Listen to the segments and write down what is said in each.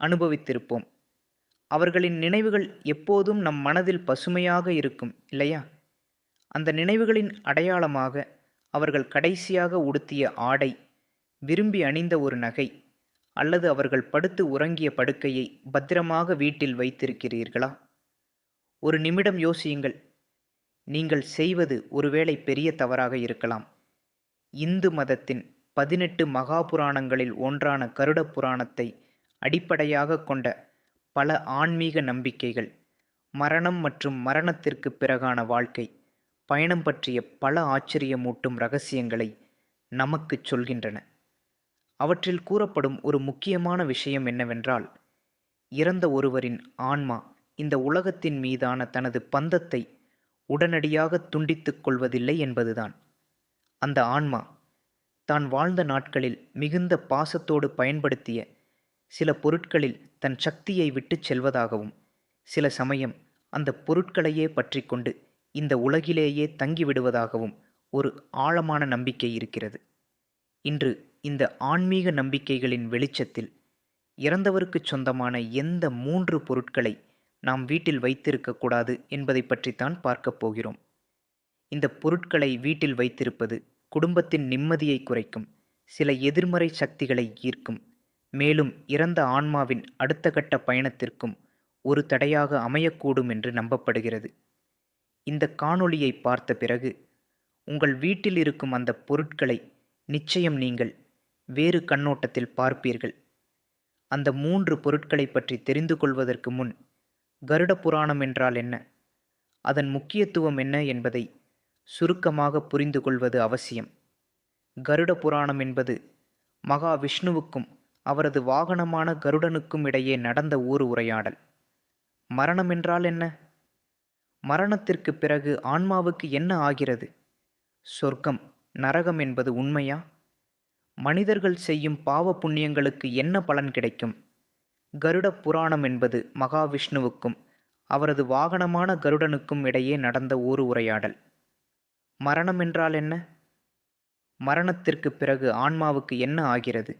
அனுபவித்திருப்போம். அவர்களின் நினைவுகள் எப்போதும் நம் மனதில் பசுமையாக இருக்கும் இல்லையா? அந்த நினைவுகளின் அடையாளமாக அவர்கள் கடைசியாக உடுத்திய ஆடை விரும்பி அணிந்த ஒரு நகை அல்லது அவர்கள் படுத்து உறங்கிய படுக்கையை பத்திரமாக வீட்டில் வைத்திருக்கிறீர்களா? ஒரு நிமிடம் யோசியுங்கள். நீங்கள் செய்வது ஒருவேளை பெரிய தவறாக இருக்கலாம். இந்து மதத்தின் பதினெட்டு மகாபுராணங்களில் ஒன்றான கருட புராணத்தை அடிப்படையாக கொண்ட பல ஆன்மீக நம்பிக்கைகள் மரணம் மற்றும் மரணத்திற்கு பிறகான வாழ்க்கை பயணம் பற்றிய பல ஆச்சரியமூட்டும் ரகசியங்களை நமக்குச் சொல்கின்றன. அவற்றில் கூறப்படும் ஒரு முக்கியமான விஷயம் என்னவென்றால் இறந்த ஒருவரின் ஆன்மா இந்த உலகத்தின் மீதான தனது பந்தத்தை உடனடியாக துண்டித்துக் கொள்வதில்லை என்பதுதான். அந்த ஆன்மா தான் வாழ்ந்த நாட்களில் மிகுந்த பாசத்தோடு பயன்படுத்திய சில பொருட்களில் தன் சக்தியை விட்டுச் செல்வதாகவும் சில சமயம் அந்த பொருட்களையே பற்றி கொண்டு இந்த உலகிலேயே தங்கிவிடுவதாகவும் ஒரு ஆழமான நம்பிக்கை இருக்கிறது. இன்று இந்த ஆன்மீக நம்பிக்கைகளின் வெளிச்சத்தில் இறந்தவருக்குச் சொந்தமான எந்த மூன்று பொருட்களை நாம் வீட்டில் வைத்திருக்கக்கூடாது என்பதை பற்றித்தான் பார்க்கப் போகிறோம். இந்த பொருட்களை வீட்டில் வைத்திருப்பது குடும்பத்தின் நிம்மதியை குறைக்கும் சில எதிர்மறை சக்திகளை ஈர்க்கும் மேலும் இறந்த ஆன்மாவின் அடுத்த கட்ட பயணத்திற்கும் ஒரு தடையாக அமையக்கூடும் என்று நம்பப்படுகிறது. இந்த காணொளியை பார்த்த பிறகு உங்கள் வீட்டில் இருக்கும் அந்த பொருட்களை நிச்சயம் நீங்கள் வேறு கண்ணோட்டத்தில் பார்ப்பீர்கள். அந்த மூன்று பொருட்களை பற்றி தெரிந்து கொள்வதற்கு முன் கருட புராணம் என்றால் என்ன? அதன் முக்கியத்துவம் என்ன என்பதை சுருக்கமாக புரிந்து கொள்வது அவசியம். கருட புராணம் என்பது மகாவிஷ்ணுவுக்கும் அவரது வாகனமான கருடனுக்கும் இடையே நடந்த ஊர் உரையாடல். மரணம் என்றால் என்ன? மரணத்திற்கு பிறகு ஆன்மாவுக்கு என்ன ஆகிறது? சொர்க்கம் நரகம் என்பது உண்மையா? மனிதர்கள் செய்யும் பாவ புண்ணியங்களுக்கு என்ன பலன் கிடைக்கும்? கருட புராணம் என்பது மகாவிஷ்ணுவுக்கும் அவரது வாகனமான கருடனுக்கும் இடையே நடந்த ஊர் உரையாடல். மரணம் என்றால் என்ன? மரணத்திற்கு பிறகு ஆன்மாவுக்கு என்ன ஆகிறது?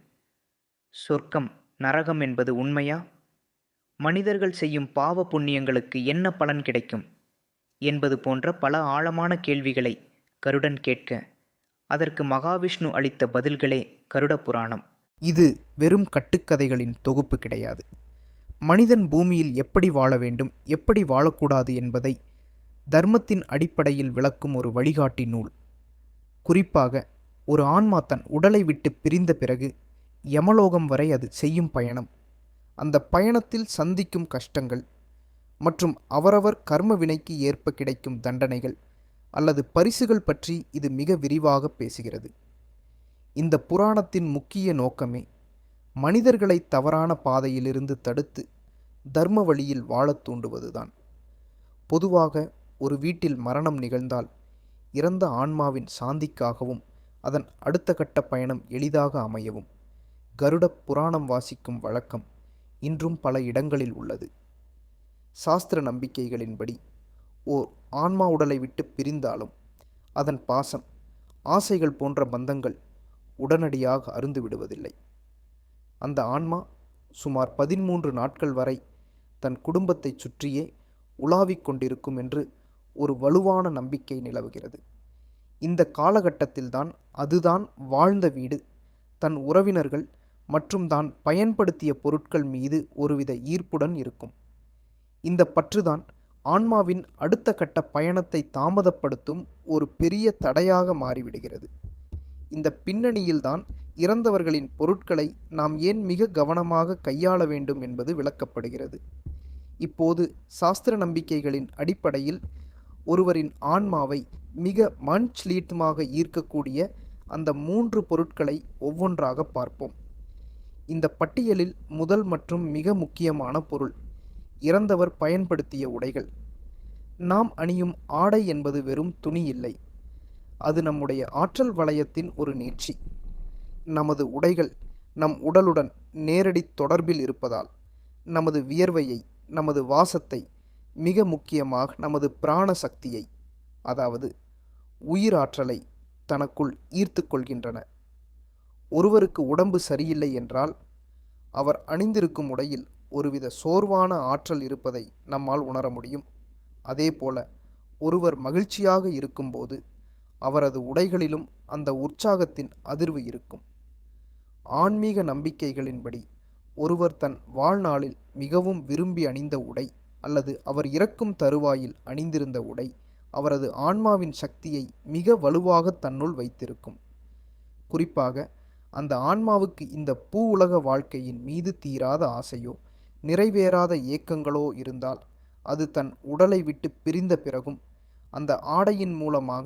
சொர்க்கம் நரகம் என்பது உண்மையா? மனிதர்கள் செய்யும் பாவ புண்ணியங்களுக்கு என்ன பலன் கிடைக்கும்? என்பது போன்ற பல ஆழமான கேள்விகளை கருடன் கேட்க அதற்கு மகாவிஷ்ணு அளித்த பதில்களே கருட புராணம். இது வெறும் கட்டுக்கதைகளின் தொகுப்பு கிடையாது. மனிதன் பூமியில் எப்படி வாழ வேண்டும் எப்படி வாழக்கூடாது என்பதை தர்மத்தின் அடிப்படையில் விளக்கும் ஒரு வழிகாட்டி நூல். குறிப்பாக ஒரு ஆன்மா தன் உடலை விட்டு பிரிந்த பிறகு யமலோகம் வரை அது செய்யும் பயணம். அந்த பயணத்தில் சந்திக்கும் கஷ்டங்கள் மற்றும் அவரவர் கர்ம வினைக்கு ஏற்ப கிடைக்கும் தண்டனைகள் அல்லது பரிசுகள் பற்றி இது மிக விரிவாக பேசுகிறது. இந்த புராணத்தின் முக்கிய நோக்கமே மனிதர்களை தவறான பாதையிலிருந்து தடுத்து தர்ம வழியில் வாழத் தூண்டுவதுதான். பொதுவாக ஒரு வீட்டில் மரணம் நிகழ்ந்தால் இறந்த ஆன்மாவின் சாந்திக்காகவும் அதன் அடுத்த கட்ட பயணம் எளிதாக அமையவும். கருட புராணம் வாசிக்கும் வழக்கம் இன்றும் பல இடங்களில் உள்ளது. சாஸ்திர நம்பிக்கைகளின்படி ஓர் ஆன்மா உடலை விட்டு பிரிந்தாலும் அதன் பாசம் ஆசைகள் போன்ற பந்தங்கள் உடனடியாக அருந்து விடுவதில்லை. அந்த ஆன்மா சுமார் பதிமூன்று நாட்கள் வரை தன் குடும்பத்தைச் சுற்றியே உலாவிக் கொண்டிருக்கும் என்று ஒரு வலுவான நம்பிக்கை நிலவுகிறது. இந்த காலகட்டத்தில்தான் அதுதான் வாழ்ந்த வீடு தன் உறவினர்கள் மற்றும் தான் பயன்படுத்திய பொருட்கள் மீது ஒருவித ஈர்ப்புடன் இருக்கும். இந்த பற்றுதான் ஆன்மாவின் அடுத்த கட்ட பயணத்தை தாமதப்படுத்தும் ஒரு பெரிய தடையாக மாறிவிடுகிறது. இந்த பின்னணியில்தான் இறந்தவர்களின் பொருட்களை நாம் ஏன் மிக கவனமாக கையாள வேண்டும் என்பது விளக்கப்படுகிறது. இப்போது சாஸ்திர நம்பிக்கைகளின் அடிப்படையில் ஒருவரின் ஆன்மாவை மிக மண்ச்லீட்டமாக ஈர்க்கக்கூடிய அந்த மூன்று பொருட்களை ஒவ்வொன்றாக பார்ப்போம். இந்த பட்டியலில் முதல் மற்றும் மிக முக்கியமான பொருள் இறந்தவர் பயன்படுத்திய உடைகள். நாம் அணியும் ஆடை என்பது வெறும் துணி இல்லை. அது நம்முடைய ஆற்றல் வளையத்தின் ஒரு நீட்சி. நமது உடைகள் நம் உடலுடன் நேரடி தொடர்பில் இருப்பதால் நமது வியர்வையை நமது வாசத்தை மிக முக்கியமாக நமது பிராண சக்தியை அதாவது உயிராற்றலை தனக்குள் ஈர்த்து கொள்கின்றன. ஒருவருக்கு உடம்பு சரியில்லை என்றால் அவர் அணிந்திருக்கும் உடையில் ஒருவித சோர்வான ஆற்றல் இருப்பதை நம்மால் உணர முடியும். அதேபோல ஒருவர் மகிழ்ச்சியாக இருக்கும்போது அவரது உடைகளிலும் அந்த உற்சாகத்தின் அதிர்வு இருக்கும். ஆன்மீக நம்பிக்கைகளின்படி ஒருவர் தன் வாழ்நாளில் மிகவும் விரும்பி அணிந்த உடை அல்லது அவர் இறக்கும் தருவாயில் அணிந்திருந்த உடை அவரது ஆன்மாவின் சக்தியை மிக வலுவாக தன்னுள் வைத்திருக்கும். குறிப்பாக அந்த ஆன்மாவுக்கு இந்த பூ உலக வாழ்க்கையின் மீது தீராத ஆசையோ நிறைவேறாத ஏக்கங்களோ இருந்தால் அது தன் உடலை விட்டு பிரிந்த பிறகும் அந்த ஆடையின் மூலமாக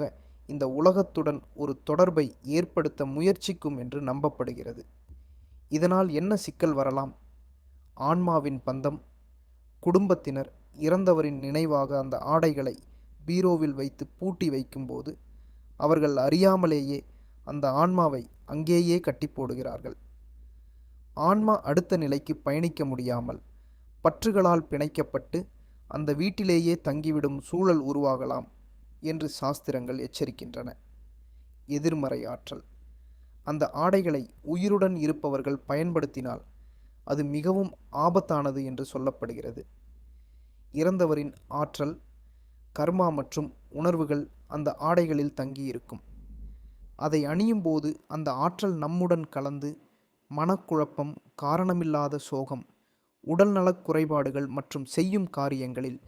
இந்த உலகத்துடன் ஒரு தொடர்பை ஏற்படுத்த முயற்சிக்கும் என்று நம்பப்படுகிறது. இதனால் என்ன சிக்கல் வரலாம்? ஆன்மாவின் பந்தம் குடும்பத்தினர் இறந்தவரின் நினைவாக அந்த ஆடைகளை பீரோவில் வைத்து பூட்டி வைக்கும்போது அவர்கள் அறியாமலேயே அந்த ஆன்மாவை அங்கேயே கட்டி போடுகிறார்கள். ஆன்மா அடுத்த நிலைக்கு பயணிக்க முடியாமல் பற்றுகளால் பிணைக்கப்பட்டு அந்த வீட்டிலேயே தங்கிவிடும் சூழல் உருவாகலாம் என்று சாஸ்திரங்கள் எச்சரிக்கின்றன. எதிர்மறை ஆற்றல். அந்த ஆடைகளை உயிருடன் இருப்பவர்கள் பயன்படுத்தினால் அது மிகவும் ஆபத்தானது என்று சொல்லப்படுகிறது. இறந்தவரின் ஆற்றல் கர்மா மற்றும் உணர்வுகள் அந்த ஆடைகளில் தங்கியிருக்கும். அதை அணியும் போது அந்த ஆற்றல் நம்முடன் கலந்து மனக்குழப்பம் காரணமில்லாத சோகம் உடல்நலக் குறைபாடுகள் மற்றும் செய்யும் காரியங்களில்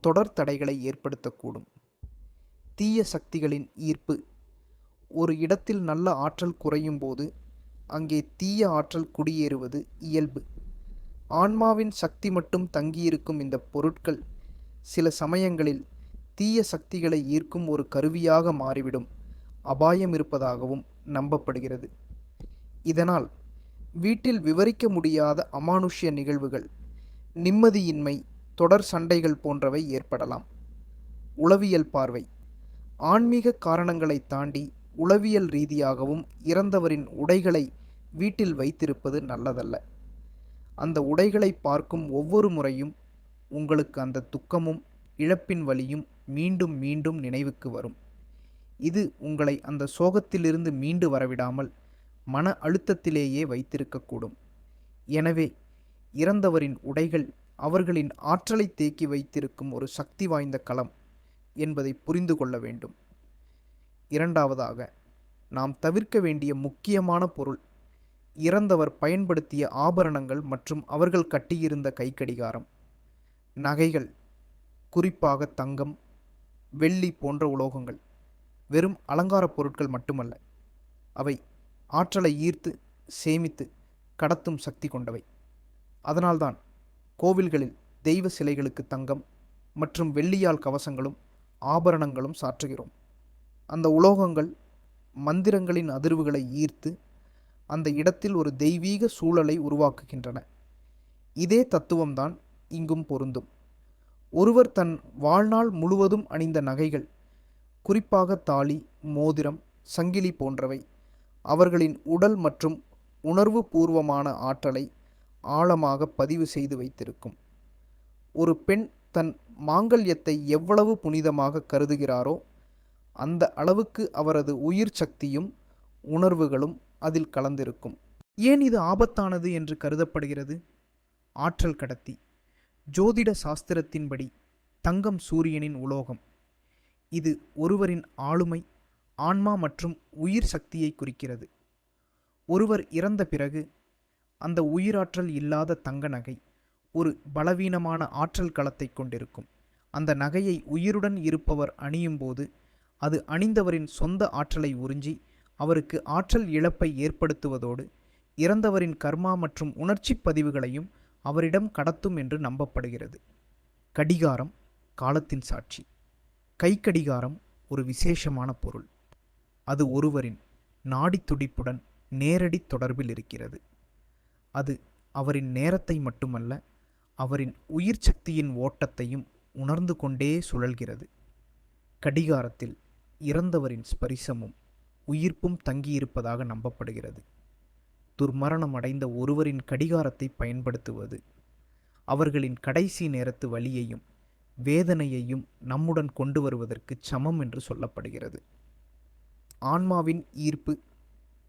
தொடர் தடைகளை ஏற்படுத்தக்கூடும். தீய சக்திகளின் ஈர்ப்பு. ஒரு இடத்தில் நல்ல ஆற்றல் குறையும் போது அங்கே தீய ஆற்றல் குடியேறுவது இயல்பு. ஆன்மாவின் சக்தி மட்டும் தங்கியிருக்கும் இந்த பொருட்கள் சில சமயங்களில் தீய சக்திகளை ஈர்க்கும் ஒரு கருவியாக மாறிவிடும். அபாயம் இருப்பதாகவும் நம்பப்படுகிறது. இதனால் வீட்டில் விவரிக்க முடியாத அமானுஷ்ய நிகழ்வுகள் நிம்மதியின்மை தொடர் சண்டைகள் போன்றவை ஏற்படலாம். உளவியல் பார்வை. ஆன்மீக காரணங்களை தாண்டி உளவியல் ரீதியாகவும் இறந்தவரின் உடைகளை வீட்டில் வைத்திருப்பது நல்லதல்ல. அந்த உடைகளை பார்க்கும் ஒவ்வொரு முறையும் உங்களுக்கு அந்த துக்கமும் இழப்பின் வலியும் மீண்டும் மீண்டும் நினைவுக்கு வரும். இது உங்களை அந்த சோகத்திலிருந்து மீண்டு வரவிடாமல் மன அழுத்தத்திலேயே வைத்திருக்கக்கூடும். எனவே இறந்தவரின் உடைகள் அவர்களின் ஆற்றலை தேக்கி வைத்திருக்கும் ஒரு சக்தி வாய்ந்த களம் என்பதை புரிந்து கொள்ள வேண்டும். இரண்டாவதாக நாம் தவிர்க்க வேண்டிய முக்கியமான பொருள் இறந்தவர் பயன்படுத்திய ஆபரணங்கள் மற்றும் அவர்கள் கட்டியிருந்த கைக்கடிகாரம். நகைகள் குறிப்பாக தங்கம் வெள்ளி போன்ற உலோகங்கள். வெறும் அலங்காரப் பொருட்கள் மட்டுமல்ல அவை ஆற்றலை ஈர்த்து சேமித்து கடத்தும் சக்தி கொண்டவை. அதனால்தான் கோவில்களில் தெய்வ சிலைகளுக்கு தங்கம் மற்றும் வெள்ளியால் கவசங்களும் ஆபரணங்களும் சாற்றுகிறோம். அந்த உலோகங்கள் மந்திரங்களின் அதிர்வுகளை ஈர்த்து அந்த இடத்தில் ஒரு தெய்வீக சூழலை உருவாக்குகின்றன. இதே தத்துவம்தான் இங்கும் பொருந்தும். ஒருவர் தன் வாழ்நாள் முழுவதும் அணிந்த நகைகள் குறிப்பாக தாலி மோதிரம் சங்கிலி போன்றவை. அவர்களின் உடல் மற்றும் உணர்வு பூர்வமான ஆற்றலை ஆழமாக பதிவு செய்து வைத்திருக்கும். ஒரு பெண் தன் மாங்கல்யத்தை எவ்வளவு புனிதமாக கருதுகிறாரோ அந்த அளவுக்கு அவரது உயிர் சக்தியும் உணர்வுகளும் அதில் கலந்திருக்கும். ஏன் இது ஆபத்தானது என்று கருதப்படுகிறது? ஆற்றல் கடத்தி. ஜோதிட சாஸ்திரத்தின்படி தங்கம் சூரியனின் உலோகம். இது ஒருவரின் ஆளுமை ஆன்மா மற்றும் உயிர் சக்தியை குறிக்கிறது. ஒருவர் இறந்த பிறகு அந்த உயிராற்றல் இல்லாத தங்க நகை ஒரு பலவீனமான ஆற்றல் களத்தை கொண்டிருக்கும். அந்த நகையை உயிருடன் இருப்பவர் அணியும் போது அது அணிந்தவரின் சொந்த ஆற்றலை உறிஞ்சி அவருக்கு ஆற்றல் இழப்பை ஏற்படுத்துவதோடு இறந்தவரின் கர்மா மற்றும் உணர்ச்சி பதிவுகளையும் அவரிடம் கடத்தும் என்று நம்பப்படுகிறது. கடிகாரம் காலத்தின் சாட்சி. கைக்கடிகாரம் ஒரு விசேஷமான பொருள். அது ஒருவரின் நாடி துடிப்புடன் நேரடி தொடர்பில் இருக்கிறது. அது அவரின் நேரத்தை மட்டுமல்ல அவரின் உயிர் சக்தியின் ஓட்டத்தையும் உணர்ந்து கொண்டே சுழல்கிறது. கடிகாரத்தில் இறந்தவரின் ஸ்பரிசமும் உயிர்ப்பும் தங்கியிருப்பதாக நம்பப்படுகிறது. துர்மரணம் அடைந்த ஒருவரின் கடிகாரத்தை பயன்படுத்துவது அவர்களின் கடைசி நேரத்து வழியையும் வேதனையையும் நம்முடன் கொண்டு வருவதற்கு சமம் என்று சொல்லப்படுகிறது. ஆன்மாவின் ஈர்ப்பு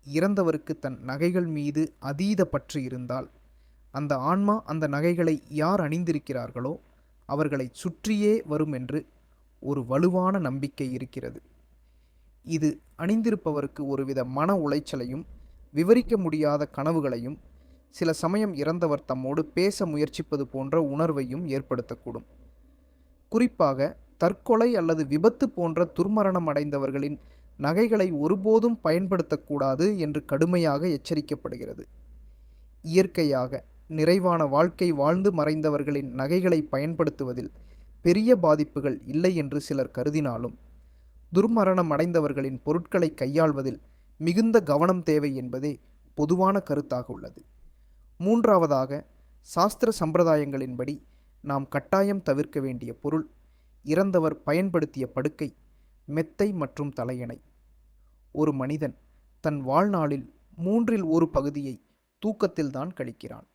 இறந்தவருக்கு தன் நகைகள் மீது அதீத பற்று இருந்தால் அந்த ஆன்மா அந்த நகைகளை யார் அணிந்திருக்கிறார்களோ அவர்களை சுற்றியே வரும் என்று ஒரு வலுவான நம்பிக்கை இருக்கிறது. இது அணிந்திருப்பவருக்கு ஒருவித மன உளைச்சலையும் விவரிக்க முடியாத கனவுகளையும் சில சமயம் இறந்தவர் தம்மோடு பேச முயற்சிப்பது போன்ற உணர்வையும் ஏற்படுத்தக்கூடும். குறிப்பாக தற்கொலை அல்லது விபத்து போன்ற துர்மரணம் அடைந்தவர்களின் நகைகளை ஒருபோதும் பயன்படுத்தக்கூடாது என்று கடுமையாக எச்சரிக்கப்படுகிறது. இயற்கையாக நிறைவான வாழ்க்கை வாழ்ந்து மறைந்தவர்களின் நகைகளை பயன்படுத்துவதில் பெரிய பாதிப்புகள் இல்லை என்று சிலர் கருதினாலும் துர்மரணம் அடைந்தவர்களின் பொருட்களை கையாள்வதில் மிகுந்த கவனம் தேவை என்பதே பொதுவான கருத்தாக உள்ளது. மூன்றாவதாக சாஸ்திர சம்பிரதாயங்களின்படி நாம் கட்டாயம் தவிர்க்க வேண்டிய பொருள் இறந்தவர் பயன்படுத்திய படுக்கை மெத்தை மற்றும் தலையணை. ஒரு மனிதன் தன் வாழ்நாளில் மூன்றில் ஒரு பகுதியை தூக்கத்தில்தான் கழிக்கிறான்.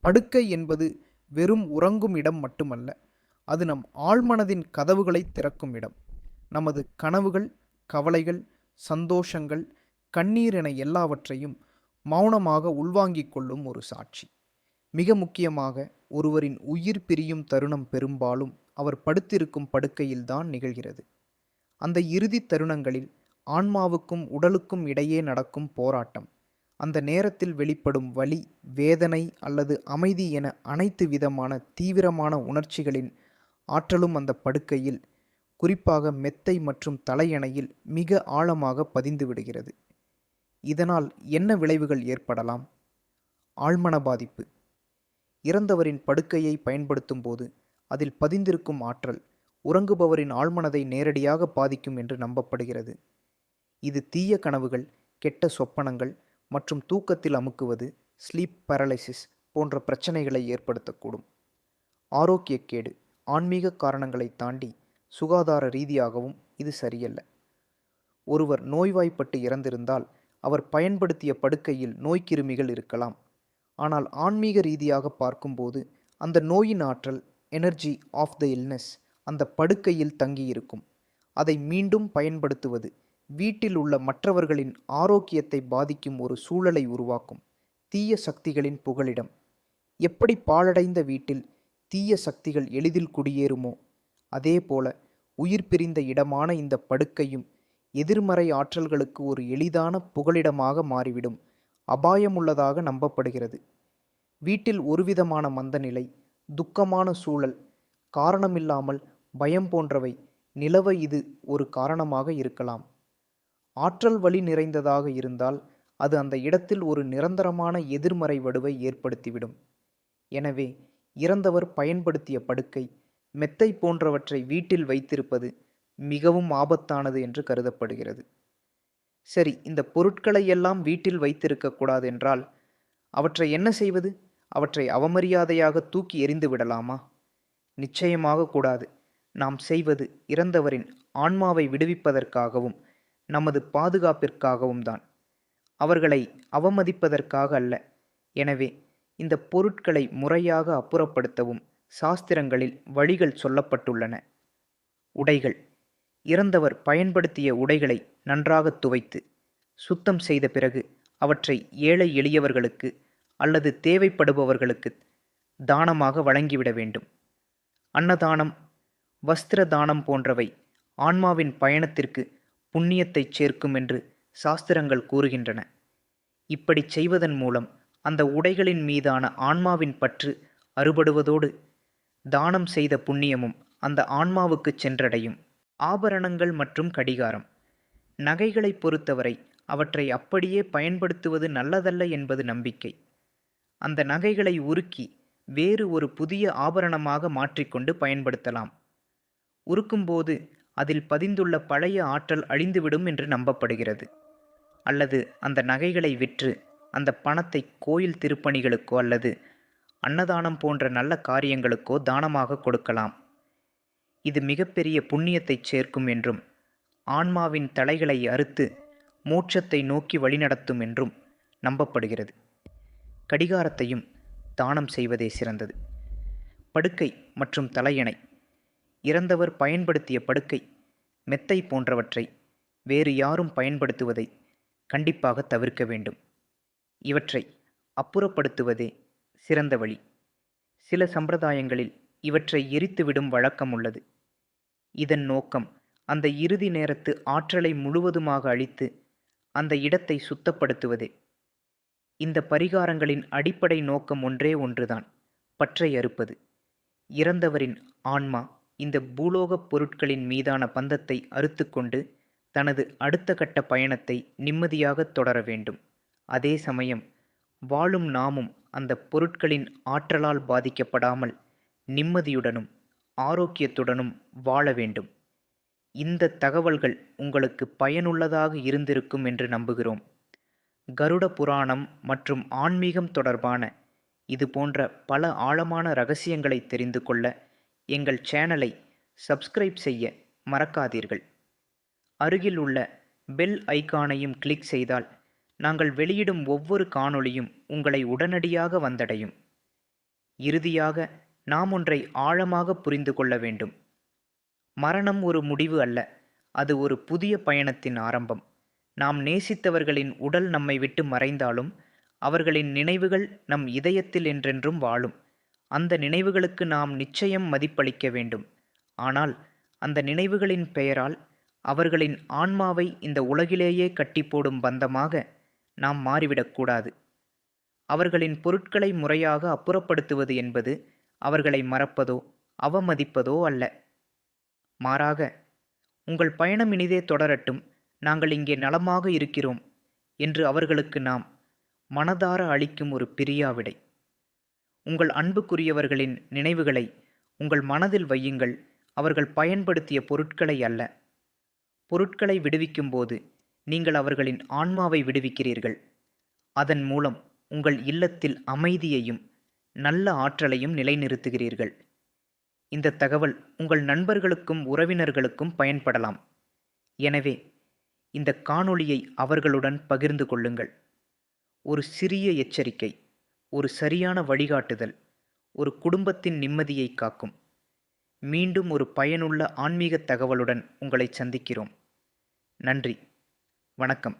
படுக்கை என்பது வெறும் உறங்கும் இடம் மட்டுமல்ல அது நம் ஆழ்மனதின் கதவுகளை திறக்கும் இடம். நமது கனவுகள் கவலைகள் சந்தோஷங்கள் கண்ணீர் என எல்லாவற்றையும் மௌனமாக உள்வாங்கிக் கொள்ளும் ஒரு சாட்சி. மிக முக்கியமாக ஒருவரின் உயிர் பிரியும் தருணம் பெரும்பாலும் அவர் படுத்திருக்கும் படுக்கையில்தான் நிகழ்கிறது. அந்த இறுதி தருணங்களில் ஆன்மாவுக்கும் உடலுக்கும் இடையே நடக்கும் போராட்டம் அந்த நேரத்தில் வெளிப்படும் வலி வேதனை அல்லது அமைதி என அனைத்து விதமான தீவிரமான உணர்ச்சிகளின் ஆற்றலும் அந்த படுக்கையில் குறிப்பாக மெத்தை மற்றும் தலையணையில் மிக ஆழமாக பதிந்து விடுகிறது. இதனால் என்ன விளைவுகள் ஏற்படலாம்? ஆழ்மன பாதிப்பு. இறந்தவரின் படுக்கையை பயன்படுத்தும் போது அதில் பதிந்திருக்கும் ஆற்றல் உறங்குபவரின் ஆழ்மனதை நேரடியாக பாதிக்கும் என்று நம்பப்படுகிறது. இது தீய கனவுகள் கெட்ட சொப்பனங்கள் மற்றும் தூக்கத்தில் அமுக்குவது ஸ்லீப் பரலைசிஸ் போன்ற பிரச்சனைகளை ஏற்படுத்தக்கூடும். ஆரோக்கியக்கேடு ஆன்மீக காரணங்களை தாண்டி சுகாதார ரீதியாகவும் இது சரியல்ல. ஒருவர் நோய்வாய்ப்பட்டு இறந்திருந்தால் அவர் பயன்படுத்திய படுக்கையில் நோய்க்கிருமிகள் இருக்கலாம். ஆனால் ஆன்மீக ரீதியாக பார்க்கும்போது அந்த நோயின் ஆற்றல் எனர்ஜி ஆஃப் த இல்னஸ் அந்த படுக்கையில் தங்கியிருக்கும். அதை மீண்டும் பயன்படுத்துவது வீட்டில் உள்ள மற்றவர்களின் ஆரோக்கியத்தை பாதிக்கும் ஒரு சூழலை உருவாக்கும். தீய சக்திகளின் புகலிடம். எப்படி பாழடைந்த வீட்டில் தீய சக்திகள் எளிதில் குடியேறுமோ அதேபோல உயிர் பிரிந்த இடமான இந்த படுக்கையும் எதிர்மறை ஆற்றல்களுக்கு ஒரு எளிதான புகலிடமாக மாறிவிடும். அபாயமுள்ளதாக நம்பப்படுகிறது. வீட்டில் ஒருவிதமான மந்தநிலை துக்கமான சூழல் காரணமில்லாமல் பயம் போன்றவை நிலவ இது ஒரு காரணமாக இருக்கலாம். ஆற்றல் வழி நிறைந்ததாக இருந்தால் அது அந்த இடத்தில் ஒரு நிரந்தரமான எதிர்மறை வடுவை ஏற்படுத்திவிடும். எனவே இறந்தவர் பயன்படுத்திய படுக்கை மெத்தை போன்றவற்றை வீட்டில் வைத்திருப்பது மிகவும் ஆபத்தானது என்று கருதப்படுகிறது. சரி இந்த பொருட்களை எல்லாம் வீட்டில் வைத்திருக்கக்கூடாது என்றால் அவற்றை என்ன செய்வது? அவற்றை அவமரியாதையாக தூக்கி எறிந்து விடலாமா? நிச்சயமாக கூடாது. நாம் செய்வது இறந்தவரின் ஆன்மாவை விடுவிப்பதற்காகவும் நமது பாதுகாப்பிற்காகவும் தான். அவர்களை அவமதிப்பதற்காக அல்ல. எனவே இந்த பொருட்களை முறையாக அப்புறப்படுத்தவும் சாஸ்திரங்களில் வழிகள் சொல்லப்பட்டுள்ளன. உடைகள். இறந்தவர் பயன்படுத்திய உடைகளை நன்றாக துவைத்து சுத்தம் செய்த பிறகு அவற்றை ஏழை எளியவர்களுக்கு அல்லது தேவைப்படுபவர்களுக்கு தானமாக வழங்கிவிட வேண்டும். அன்னதானம் வஸ்திர தானம் போன்றவை ஆன்மாவின் பயணத்திற்கு புண்ணியத்தைச் சேர்க்கும் என்று சாஸ்திரங்கள் கூறுகின்றன. இப்படிச் செய்வதன் மூலம் அந்த உடைகளின் மீதான ஆன்மாவின் பற்று அறுபடுவதோடு தானம் செய்த புண்ணியமும் அந்த ஆன்மாவுக்குச் சென்றடையும். ஆபரணங்கள் மற்றும் கடிகாரம் நகைகளை பொறுத்தவரை அவற்றை அப்படியே பயன்படுத்துவது நல்லதல்ல என்பது நம்பிக்கை. அந்த நகைகளை உருக்கி வேறு ஒரு புதிய ஆபரணமாக மாற்றிக்கொண்டு பயன்படுத்தலாம். உருக்கும்போது அதில் பதிந்துள்ள பழைய ஆற்றல் அழிந்துவிடும் என்று நம்பப்படுகிறது. அல்லது அந்த நகைகளை விற்று அந்த பணத்தை கோயில் திருப்பணிகளுக்கோ அல்லது அன்னதானம் போன்ற நல்ல காரியங்களுக்கோ தானமாக கொடுக்கலாம். இது மிகப்பெரிய புண்ணியத்தைச் சேர்க்கும் என்றும் ஆன்மாவின் தலைகளை அறுத்து மோட்சத்தை நோக்கி வழிநடத்தும் என்றும் நம்பப்படுகிறது. கடிகாரத்தையும் தானம் செய்வதே சிறந்தது. படுக்கை மற்றும் தலையணை. இறந்தவர் பயன்படுத்திய படுக்கை மெத்தை போன்றவற்றை வேறு யாரும் பயன்படுத்துவதை கண்டிப்பாக தவிர்க்க வேண்டும். இவற்றை அப்புறப்படுத்துவதே சிறந்த வழி. சில சம்பிரதாயங்களில் இவற்றை எரித்துவிடும் வழக்கம் உள்ளது. இதன் நோக்கம் அந்த இறுதி நேரத்து ஆற்றலை முழுவதுமாக அழித்து அந்த இடத்தை சுத்தப்படுத்துவதே. இந்த பரிகாரங்களின் அடிப்படை நோக்கம் ஒன்றே ஒன்றுதான் பற்றை அறுப்பது. இறந்தவரின் ஆன்மா இந்த பூலோகப் பொருட்களின் மீதான பந்தத்தை அறுத்துக்கொண்டு தனது அடுத்த கட்ட பயணத்தை நிம்மதியாகத் தொடர வேண்டும். அதே சமயம் வாழும் நாமும் அந்த பொருட்களின் ஆற்றலால் பாதிக்கப்படாமல் நிம்மதியுடனும் ஆரோக்கியத்துடனும் வாழ வேண்டும். இந்த தகவல்கள் உங்களுக்கு பயனுள்ளதாக இருந்திருக்கும் என்று நம்புகிறோம். கருட புராணம் மற்றும் ஆன்மீகம் தொடர்பான இது போன்ற பல ஆழமான ரகசியங்களை தெரிந்து கொள்ள எங்கள் சேனலை சப்ஸ்கிரைப் செய்ய மறக்காதீர்கள். அருகில் உள்ள பெல் ஐகானையும் கிளிக் செய்தால் நாங்கள் வெளியிடும் ஒவ்வொரு காணொளியும் உங்களை உடனடியாக வந்தடையும். இறுதியாக நாம் ஒன்றை ஆழமாக புரிந்து கொள்ள வேண்டும். மரணம் ஒரு முடிவு அல்ல அது ஒரு புதிய பயணத்தின் ஆரம்பம். நாம் நேசித்தவர்களின் உடல் நம்மை விட்டு மறைந்தாலும் அவர்களின் நினைவுகள் நம் இதயத்தில் என்றென்றும் வாழும். அந்த நினைவுகளுக்கு நாம் நிச்சயம் மதிப்பளிக்க வேண்டும். ஆனால் அந்த நினைவுகளின் பெயரால் அவர்களின் ஆன்மாவை இந்த உலகிலேயே கட்டி போடும் பந்தமாக நாம் மாறிவிடக்கூடாது அவர்களின் பொருட்களை முறையாக அப்புறப்படுத்துவது என்பது அவர்களை மறப்பதோ அவமதிப்பதோ அல்ல. மாறாக உங்கள் பயணம் இனிதே தொடரட்டும். நாங்கள் இங்கே நலமாக இருக்கிறோம் என்று அவர்களுக்கு நாம் மனதார அளிக்கும் ஒரு பிரியாவிடை உங்கள் அன்புக்குரியவர்களின் நினைவுகளை உங்கள் மனதில் வையுங்கள். அவர்கள் பயன்படுத்திய பொருட்களை அல்ல. பொருட்களை விடுவிக்கும்போது நீங்கள் அவர்களின் ஆன்மாவை விடுவிக்கிறீர்கள். அதன் மூலம் உங்கள் இல்லத்தில் அமைதியையும் நல்ல ஆற்றலையும் நிலைநிறுத்துகிறீர்கள். இந்த தகவல் உங்கள் நண்பர்களுக்கும் உறவினர்களுக்கும் பயன்படலாம். எனவே இந்த காணொளியை அவர்களுடன் பகிர்ந்து கொள்ளுங்கள். ஒரு சிறிய எச்சரிக்கை ஒரு சரியான வழிகாட்டுதல் ஒரு குடும்பத்தின் நிம்மதியை காக்கும். மீண்டும் ஒரு பயனுள்ள ஆன்மீக தகவலுடன் உங்களை சந்திக்கிறோம். நன்றி வணக்கம்.